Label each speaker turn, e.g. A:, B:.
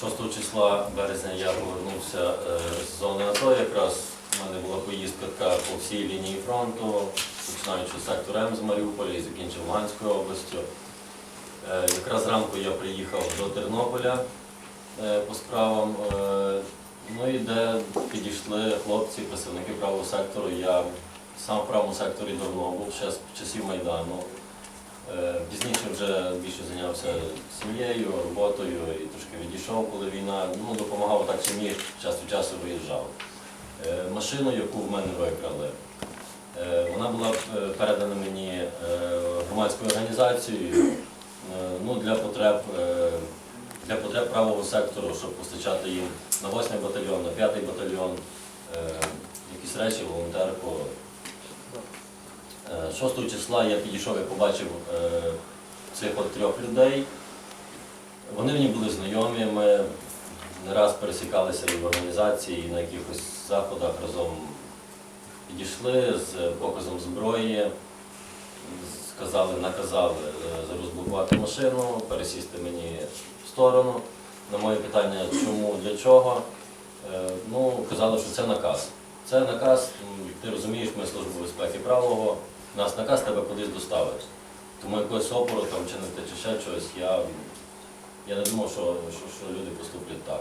A: 6 числа березня я повернувся е, з зони АТО. Якраз в мене була поїздка така по всій лінії фронту, починаючи з сектора М з Маріуполя і закінчив Луганською областю. Е, Якраз зранку я приїхав до Тернополя е, по справам. Ну і де підійшли хлопці, представники правого сектору. Я сам в правому секторі давно був ще з часів Майдану. Е, Пізніше вже більше зайнявся сім'єю, роботою і трошки відійшов, коли війна ну, допомагав так ні, час від часу виїжджав. Е, Машину, яку в мене викрали, е, вона була передана мені громадською організацією ну, для потреб. Для потреб правого сектору, щоб постачати їм на 8 батальйон, на 5 батальйон якісь речі, волонтерку. Е, 6 числа я підійшов і побачив е, цих от трьох людей. Вони мені були знайомі, ми не раз пересікалися і в організації, і на якихось заходах разом підійшли з показом зброї, сказали, наказали е, розблокувати машину, пересісти мені в сторону. На моє питання, чому, для чого, е, ну, казали, що це наказ. Це наказ, ти розумієш, ми служба безпеки правого, нас наказ тебе кудись доставить. Тому якогось опору там те, чи ще щось, я, я не думав, що, що, що люди поступлять так.